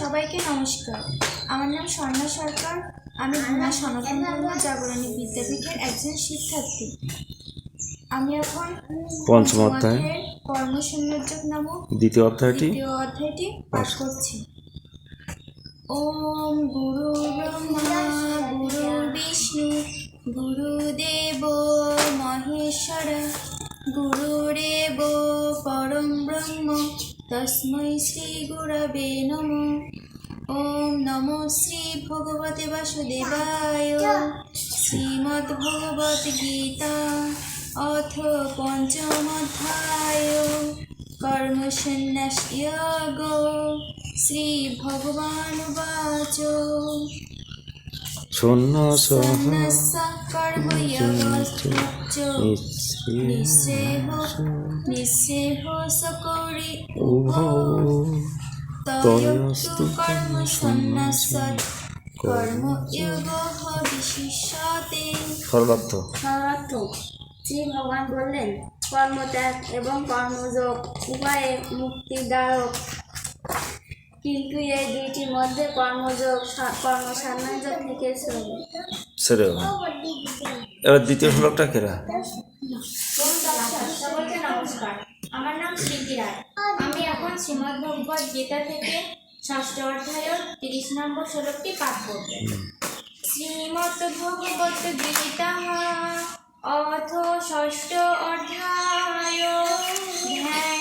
সবাইকে নমস্কার। আমার নাম স্বর্ণা সরকার। আমি গুণা সনাতন ধর্ম জাগরণী বিদ্যাপীঠের একজন শিক্ষার্থী। আমি এখন পঞ্চম অধ্যায়। অধ্যায়ের কর্মসংযোগ নামক দ্বিতীয় অধ্যায়টি। দ্বিতীয় অধ্যায়টি পাঠ করছি। ওম গুরু ব্রহ্মা গুরু বিষ্ণু গুরুদেব মহেশ্বর গুরুরেব পরম ব্রহ্ম তস্मै শ্রী গুরবে নম ওম নমো শ্রী ভগবতে বাসুদেবায় শ্রীমদ্ভগবত গীতা অথ পঞ্চমধ্যায় কর্মসন্ন্যাসযোগ শ্রীভগবানুবাচ শূন্য সহ সন্ন্যাস কর্মযোগশ্চ সকরি তয়স্তু কর্ম বিশিষ্যতে সর্বার্থ। সর্বার্থ। শ্রী ভগবান বললেন কর্মত্যাগ এবং কর্মযোগ উভয়ে মুক্তিদায়ক। কিন্তু এই দুইটির মধ্যে কর্মযোগ কর্মসান্নাযোগ থেকে সেরে এবার দ্বিতীয় শ্লোকটা কেরা নমস্কার। আমার নাম স্মৃতি রায়। আমি এখন শ্রীমদ্ ভগবত গীতা থেকে ষষ্ঠ অধ্যায়ের তিরিশ নম্বর শ্লোকটি পাঠ করব। শ্রীমদ্ ভগবত গীতা অথ ষষ্ঠ অধ্যায়। ধ্যান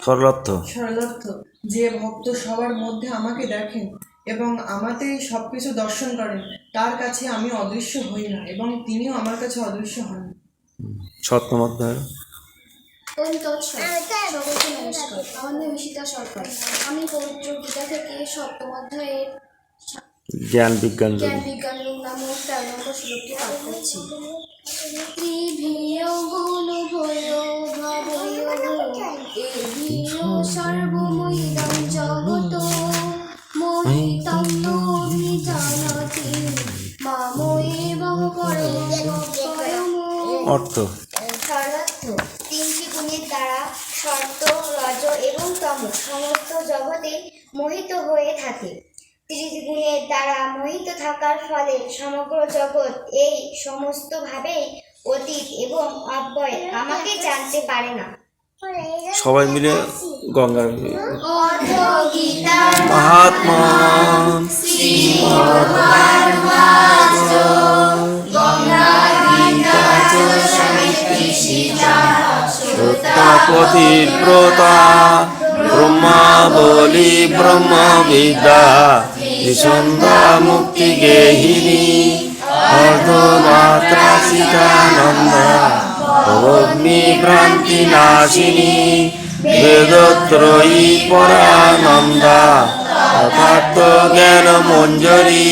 সরলার্থ সরলার্থ যে ভক্ত সবার মধ্যে আমাকে দেখেন এবং আমাতেই সবকিছু দর্শন করেন তার কাছে আমি অদৃশ্য হই না এবং তিনিও আমার কাছে অদৃশ্য হন। সপ্তম অধ্যায়। ওম তৎসৎ সকলকে নমস্কার। আমার নাম ঈশিতা সরকার। আমি পবিত্র গীতা থেকে সপ্তম অধ্যায়ের জ্ঞান বিজ্ঞান জ্ঞান বিজ্ঞান নামক তেরো নম্বর শ্লোকটি পাঠ করছি। ত্রিভিয় গুণ ভয় ভাবয় এভিয় সর্বময়িদং জগত। মোহিতং নোভিজানাতি মাময়েব পরম অর্থ। গুণের সত্য রজ এবং তম সমস্ত জগতে মোহিত হয়ে থাকে। ত্রিগুণের দ্বারা মোহিত থাকার ফলে সমগ্র জগৎ এই সমস্ত ভাবেই অতীত এবং অব্যয় আমাকে জানতে পারে না। সবাই মিলে গঙ্গার গীতা মহাত্মা প্রতা ব্রহ্মা বলি ব্রহ্মবিদ্যা নিসন্ধা মুক্তি গেহিনী অর্ধমাত্রা সীতানন্দা অগ্নি ভ্রান্তি নাশিনী বেদত্রয়ী পরানন্দা অথার্থ জ্ঞান মঞ্জরি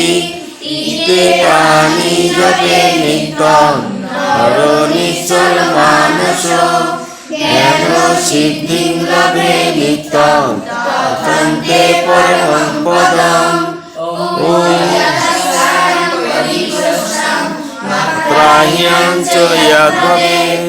ইতে প্রাণী জপে হর নিশ্চল মানস সিদ্ধি লাভে নিত্যম অত্যন্তে পরমং পদম। ওম ত্রাহ্যং চ যদ্ভবেৎ